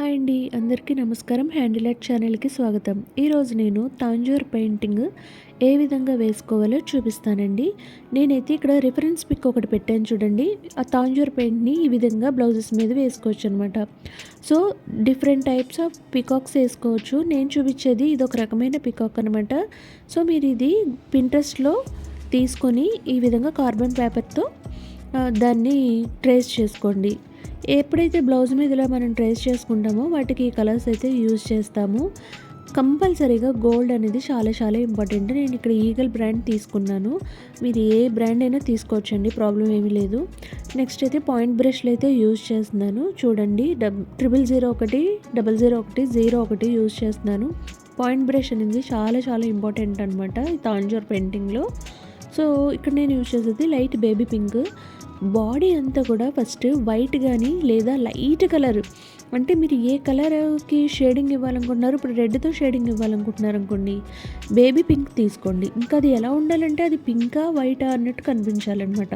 Hi అండి. అందరికీ నమస్కారం. హ్యాండిలైట్ ఛానల్కి స్వాగతం. ఈరోజు నేను తాంజూర్ పెయింటింగ్ ఏ విధంగా వేసుకోవాలో చూపిస్తానండి. నేనైతే ఇక్కడ రిఫరెన్స్ పిక్ ఒకటి పెట్టాను చూడండి. ఆ తాంజూర్ పెయింట్ని ఈ విధంగా బ్లౌజెస్ మీద వేసుకోవచ్చు అనమాట so different types of peacocks వేసుకోవచ్చు. నేను చూపించేది ఇది ఒక రకమైన పికాక్ అనమాట సో మీరు ఇది పింట్రెస్ట్లో తీసుకొని ఈ విధంగా కార్బన్ పేపర్తో దాన్ని ట్రేస్ చేసుకోండి. ఎప్పుడైతే బ్లౌజ్ మీద ఇలా మనం ట్రేస్ చేసుకుంటామో వాటికి కలర్స్ అయితే యూజ్ చేస్తాము. కంపల్సరీగా గోల్డ్ అనేది చాలా చాలా ఇంపార్టెంట్. నేను ఇక్కడ ఈగల్ బ్రాండ్ తీసుకున్నాను. మీరు ఏ బ్రాండ్ అయినా తీసుకోవచ్చండి ప్రాబ్లం ఏమీ లేదు. నెక్స్ట్ అయితే పాయింట్ బ్రష్లు అయితే యూజ్ చేస్తున్నాను. చూడండి డబ్ ట్రిపుల్ జీరో ఒకటి డబల్ జీరో ఒకటి జీరో ఒకటి యూజ్ చేస్తున్నాను. పాయింట్ బ్రష్ అనేది చాలా చాలా ఇంపార్టెంట్ అనమాట ఈ తాంజోర్ పెయింటింగ్లో. సో ఇక్కడ నేను యూజ్ చేసేది లైట్ బేబీ పింక్. బాడీ అంతా కూడా ఫస్ట్ వైట్ కానీ లేదా లైట్ కలర్ అంటే మీరు ఏ కలర్కి షేడింగ్ ఇవ్వాలనుకుంటున్నారు? ఇప్పుడు రెడ్తో షేడింగ్ ఇవ్వాలనుకుంటున్నారు అనుకోండి బేబీ పింక్ తీసుకోండి. ఇంకా అది ఎలా ఉండాలంటే అది పింకా వైటా అన్నట్టు కనిపించాలన్నమాట.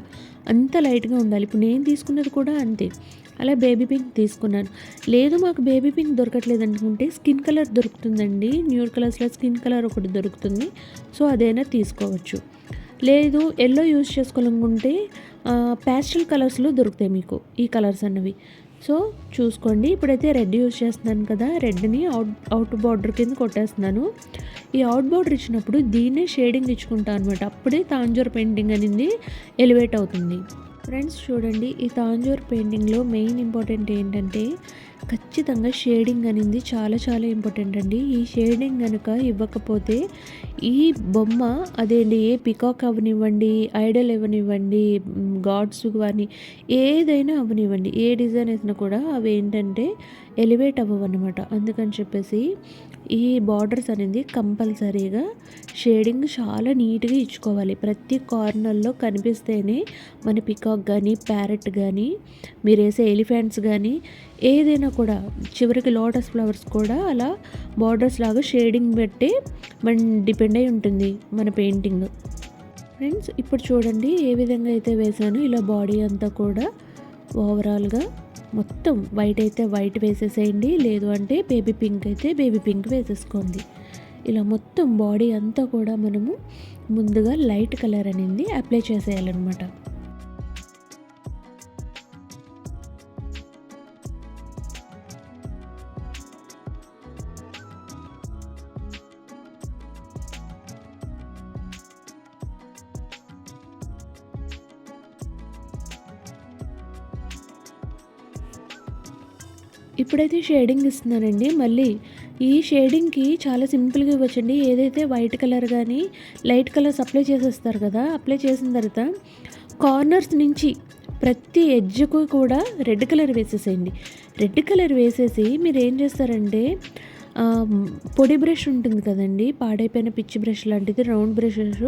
అంత లైట్గా ఉండాలి. ఇప్పుడు నేను తీసుకున్నది కూడా అంతే. అలా బేబీ పింక్ తీసుకున్నాను. లేదు మాకు బేబీ పింక్ దొరకట్లేదు అనుకుంటే స్కిన్ కలర్ దొరుకుతుందండి. న్యూర్ కలర్స్లో స్కిన్ కలర్ ఒకటి దొరుకుతుంది. సో అదైనా తీసుకోవచ్చు. లేదు ఎల్లో యూజ్ చేసుకోవాలనుకుంటే ప్యాస్టల్ కలర్స్లో దొరుకుతాయి మీకు ఈ కలర్స్ అన్నవి. సో చూసుకోండి. ఇప్పుడైతే రెడ్ యూజ్ చేస్తున్నాను కదా రెడ్ని అవుట్ అవుట్ బార్డర్ కింద కొట్టేస్తున్నాను. ఈ అవుట్ బార్డర్ ఇచ్చినప్పుడు దీన్నే షేడింగ్ ఇచ్చుకుంటాను అనమాట అప్పుడే తాంజూర్ పెయింటింగ్ అనేది ఎలివేట్ అవుతుంది. ఫ్రెండ్స్ చూడండి. ఈ తాంజూర్ పెయింటింగ్లో మెయిన్ ఇంపార్టెంట్ ఏంటంటే ఖచ్చితంగా షేడింగ్ అనేది. చాలా చాలా ఇంపార్టెంట్ అండి. ఈ షేడింగ్ కనుక ఇవ్వకపోతే ఈ బొమ్మ అదేంటి? ఏ పికాక్ అవనివ్వండి ఐడల్ ఇవ్వనివ్వండి గాడ్స్ కానీ ఏదైనా అవనివ్వండి. ఏ డిజైన్ వేసినా కూడా అవి ఏంటంటే ఎలివేట్ అవ్వవన్నమాట. అందుకని చెప్పేసి ఈ బార్డర్స్ అనేది కంపల్సరీగా షేడింగ్ చాలా నీట్గా ఇచ్చుకోవాలి. ప్రతి కార్నర్లో కనిపిస్తేనే మన పికాక్ కానీ ప్యారెట్ కానీ మీరు వేసే ఎలిఫెంట్స్ కానీ ఏదైనా కూడా చివరికి లోటస్ ఫ్లవర్స్ కూడా అలా బార్డర్స్ లాగా షేడింగ్ పెట్టి మన డిపెండ్ అయి ఉంటుంది మన పెయింటింగ్. ఫ్రెండ్స్ ఇప్పుడు చూడండి ఏ విధంగా అయితే వేసానో ఇలా బాడీ అంతా కూడా ఓవరాల్గా మొత్తం వైట్ అయితే వైట్ వేసేసేయండి లేదు అంటే బేబీ పింక్ అయితే బేబీ పింక్ వేసేసుకోండి. ఇలా మొత్తం బాడీ అంతా కూడా మనము ముందుగా లైట్ కలర్ అనేది అప్లై చేసేయాలన్నమాట. ఇప్పుడైతే షేడింగ్ ఇస్తున్నానండి మళ్ళీ ఈ షేడింగ్కి చాలా సింపుల్గా ఇవ్వచ్చండి. ఏదైతే వైట్ కలర్ కానీ లైట్ కలర్స్ అప్లై చేసేస్తారు కదా అప్లై చేసిన తర్వాత కార్నర్స్ నుంచి ప్రతి ఎడ్జ్కు కూడా రెడ్ కలర్ వేసేసేయండి. రెడ్ కలర్ వేసేసి మీరు ఏం చేస్తారంటే పొడి బ్రష్ ఉంటుంది కదండి పాడైపోయిన పిచ్చి బ్రష్ లాంటిది రౌండ్ బ్రషెస్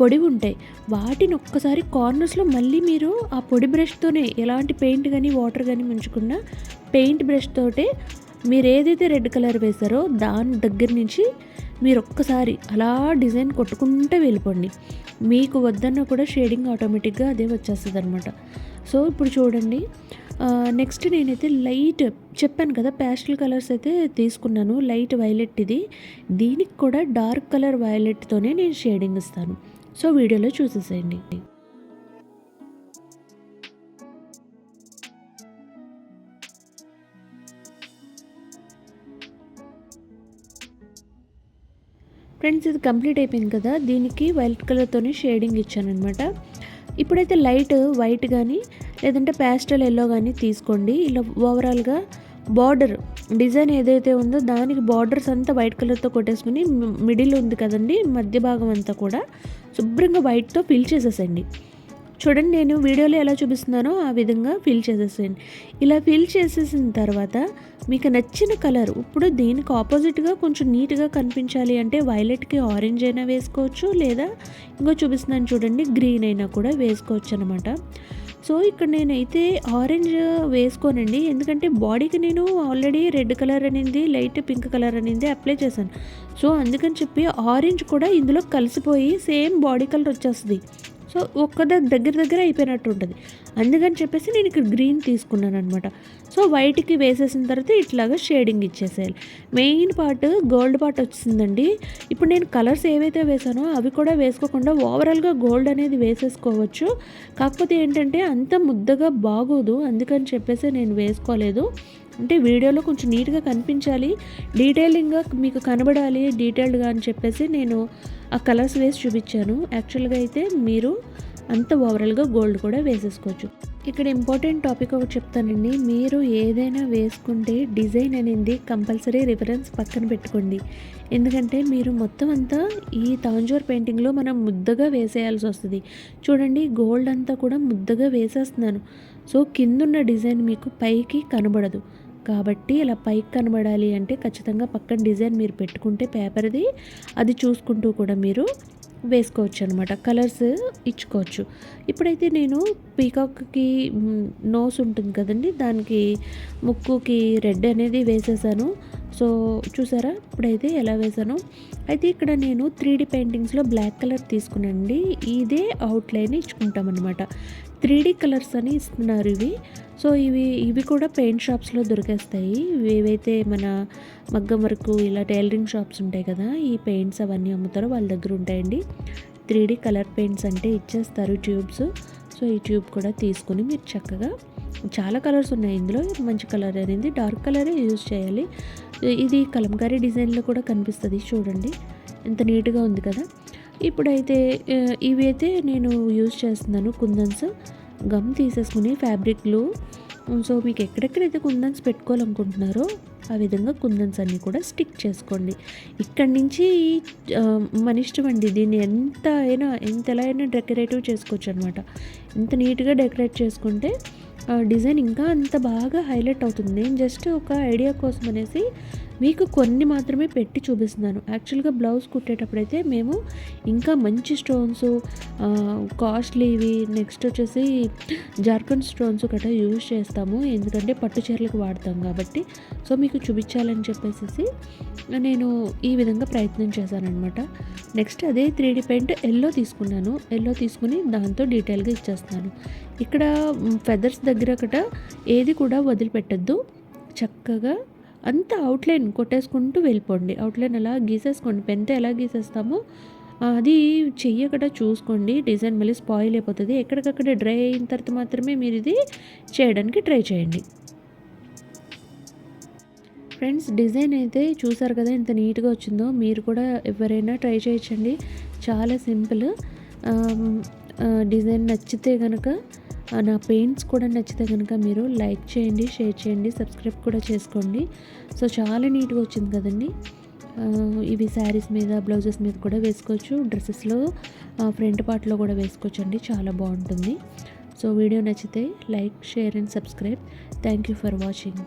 పొడి ఉంటాయి. వాటిని ఒక్కసారి కార్నర్స్లో మళ్ళీ మీరు ఆ పొడి బ్రష్తోనే ఎలాంటి పెయింట్ కానీ వాటర్ కానీ ముంచకుండా పెయింట్ బ్రష్ తోటే మీరు ఏదైతే రెడ్ కలర్ వేశారో దాని దగ్గర నుంచి మీరు ఒక్కసారి అలా డిజైన్ కొట్టుకుంటే వెళ్ళిపోండి. మీకు వద్దన్న కూడా షేడింగ్ ఆటోమేటిక్గా అదే వచ్చేస్తుంది అనమాట సో ఇప్పుడు చూడండి నెక్స్ట్ నేనైతే లైట్ చెప్పాను కదా ప్యాస్టల్ కలర్స్ అయితే తీసుకున్నాను లైట్ వైలెట్ ఇది. దీనికి కూడా డార్క్ కలర్ వైలెట్తోనే నేను షేడింగ్ ఇస్తాను. సో వీడియోలో చూసేసేయండి. ఫ్రెండ్స్ ఇది కంప్లీట్ అయిపోయింది కదా దీనికి వైట్ కలర్తోనే షేడింగ్ ఇచ్చాను అనమాట ఇప్పుడైతే లైట్ వైట్ కానీ లేదంటే ప్యాస్టల్ ఎల్లో కానీ తీసుకోండి. ఇలా ఓవరాల్గా బార్డర్ డిజైన్ ఏదైతే ఉందో దానికి బార్డర్స్ అంతా వైట్ కలర్తో కొట్టేసుకుని మిడిల్ ఉంది కదండి మధ్య భాగం అంతా కూడా శుభ్రంగా వైట్తో ఫిల్ చేసేసండి చూడండి నేను వీడియోలో ఎలా చూపిస్తున్నానో ఆ విధంగా ఫిల్ చేసేసేయండి. ఇలా ఫిల్ చేసేసిన తర్వాత మీకు నచ్చిన కలర్ ఇప్పుడు దీనికి ఆపోజిట్గా కొంచెం నీట్గా కనిపించాలి అంటే వైలెట్కి ఆరెంజ్ అయినా వేసుకోవచ్చు లేదా ఇంకో చూపిస్తున్నాను చూడండి గ్రీన్ అయినా కూడా వేసుకోవచ్చు అనమాట సో ఇక్కడ నేనైతే ఆరెంజ్ వేసుకోనండి. ఎందుకంటే బాడీకి నేను ఆల్రెడీ రెడ్ కలర్ అనేది లైట్ పింక్ కలర్ అనేది అప్లై చేశాను. సో అందుకని చెప్పి ఆరెంజ్ కూడా ఇందులో కలిసిపోయి సేమ్ బాడీ కలర్ వచ్చేస్తుంది. సో ఒక్క దగ్గర దగ్గర అయిపోయినట్టు ఉంటుంది. అందుకని చెప్పేసి నేను ఇక్కడ గ్రీన్ తీసుకున్నాను అనమాట సో వైట్కి వేసేసిన తర్వాత ఇట్లాగా షేడింగ్ ఇచ్చేసేయాలి. మెయిన్ పార్ట్ గోల్డ్ పార్ట్ వచ్చిందండి. ఇప్పుడు నేను కలర్స్ ఏవైతే వేసానో అవి కూడా వేసుకోకుండా ఓవరాల్గా గోల్డ్ అనేది వేసేసుకోవచ్చు. కాకపోతే ఏంటంటే అంత ముద్దగా బాగోదు. అందుకని చెప్పేసి నేను వేసుకోలేదు. అంటే వీడియోలో కొంచెం నీట్గా కనిపించాలి డీటెయిలింగ్గా మీకు కనబడాలి డీటెయిల్డ్గా అని చెప్పేసి నేను ఆ కలర్స్ వేసి చూపించాను. యాక్చువల్గా అయితే మీరు అంత ఓవరాల్గా గోల్డ్ కూడా వేసేసుకోవచ్చు. ఇక్కడ ఇంపార్టెంట్ టాపిక్ ఒకటి చెప్తానండి. మీరు ఏదైనా వేసుకుంటే డిజైన్ అనేది కంపల్సరీ రిఫరెన్స్ పక్కన పెట్టుకోండి. ఎందుకంటే మీరు మొత్తం అంతా ఈ తాంజోర్ పెయింటింగ్లో మనం ముద్దగా వేసేయాల్సి వస్తుంది. చూడండి గోల్డ్ అంతా కూడా ముద్దగా వేసేస్తున్నాను. సో కిందున్న డిజైన్ మీకు పైకి కనబడదు. కాబట్టి ఇలా పైకి కనబడాలి అంటే ఖచ్చితంగా పక్కన డిజైన్ మీరు పెట్టుకుంటే పేపర్ది అది చూసుకుంటూ కూడా మీరు వేసుకోవచ్చు అనమాట కలర్స్ ఇచ్చుకోవచ్చు. ఇప్పుడైతే నేను పీకాక్కి నోస్ ఉంటుంది కదండి దానికి ముక్కుకి రెడ్ అనేది వేసేసాను. సో చూసారా? ఇప్పుడైతే ఎలా వేసాను? అయితే ఇక్కడ నేను త్రీ డీ పెయింటింగ్స్లో బ్లాక్ కలర్ తీసుకునండి ఇదే అవుట్లైన్ ఇచ్చుకుంటాం అనమాట త్రీ డీ కలర్స్ అని ఇస్తున్నారు ఇవి. సో ఇవి ఇవి కూడా పెయింట్ షాప్స్లో దొరికేస్తాయి. ఏవైతే మన మగ్గం వరకు ఇలా టైలరింగ్ షాప్స్ ఉంటాయి కదా ఈ పెయింట్స్ అవన్నీ అమ్ముతారో వాళ్ళ దగ్గర ఉంటాయండి. త్రీ డీ కలర్ పెయింట్స్ అంటే ఇచ్చేస్తారు ట్యూబ్స్. సో ఈ ట్యూబ్ కూడా తీసుకొని మీరు చక్కగా చాలా కలర్స్ ఉన్నాయి ఇందులో. మంచి కలర్ అనేది డార్క్ కలరే యూజ్ చేయాలి. ఇది కలంకారీ డిజైన్లో కూడా కనిపిస్తుంది చూడండి. ఎంత నీట్గా ఉంది కదా. ఇప్పుడైతే ఇవి అయితే నేను యూజ్ చేస్తున్నాను కుందన్స్. గమ్ తీసేసుకుని ఫ్యాబ్రిక్లు. సో మీకు ఎక్కడెక్కడైతే కుందన్స్ పెట్టుకోవాలనుకుంటున్నారో ఆ విధంగా కుందన్స్ అన్నీ కూడా స్టిక్ చేసుకోండి. ఇక్కడి నుంచి మన ఇష్టం అండి దీన్ని ఎంత అయినా ఎంత ఎలా అయినా డెకరేటివ్ చేసుకోవచ్చు అనమాట ఎంత నీట్గా డెకరేట్ చేసుకుంటే డిజైన్ ఇంకా అంత బాగా హైలైట్ అవుతుంది. నేను జస్ట్ ఒక ఐడియా కోసం అనేసి మీకు కొన్ని మాత్రమే పెట్టి చూపిస్తున్నాను. యాక్చువల్గా బ్లౌజ్ కుట్టేటప్పుడైతే మేము ఇంకా మంచి స్టోన్స్ కాస్ట్లీవి నెక్స్ట్ వచ్చేసి జార్ఖండ్ స్టోన్స్ గట్రా యూజ్ చేస్తాము. ఎందుకంటే పట్టు చీరలకు వాడతాం కాబట్టి. సో మీకు చూపించాలని చెప్పేసి నేను ఈ విధంగా ప్రయత్నం చేశానమాట నెక్స్ట్ అదే త్రీ డీ పెయింట్ ఎల్లో తీసుకున్నాను. ఎల్లో తీసుకుని దాంతో డీటెయిల్గా ఇచ్చేస్తాను ఇక్కడ ఫెదర్స్ దగ్గర ఒకట ఏది కూడా వదిలిపెట్టద్దు. చక్కగా అంత అవుట్లైన్ కొట్టేసుకుంటూ వెళ్ళిపోండి. అవుట్లైన్ అలా గీసేసుకోండి పెన్తో ఎలా గీసేస్తామో అది చెయ్యకట చూసుకోండి. డిజైన్ మళ్ళీ స్పాయిల్ అయిపోతుంది. ఎక్కడికక్కడ డ్రై అయిన తర్వాత మాత్రమే మీరు ఇది చేయడానికి ట్రై చేయండి. ఫ్రెండ్స్ డిజైన్ అయితే చూసారు కదా ఎంత నీట్గా వచ్చిందో మీరు కూడా ఎవరైనా ట్రై చేయొచ్చండి. చాలా సింపుల్ డిజైన్ నచ్చితే కనుక నా పెయింట్స్ కూడా నచ్చితే కనుక మీరు లైక్ చేయండి షేర్ చేయండి సబ్స్క్రైబ్ కూడా చేసుకోండి. సో చాలా నీట్గా వచ్చింది కదండి. ఇవి శారీస్ మీద బ్లౌజెస్ మీద కూడా వేసుకోవచ్చు. డ్రెస్సెస్లో ఫ్రంట్ పార్ట్లో కూడా వేసుకోవచ్చు అండి చాలా బాగుంటుంది. సో వీడియో నచ్చితే like share and subscribe thank you for watching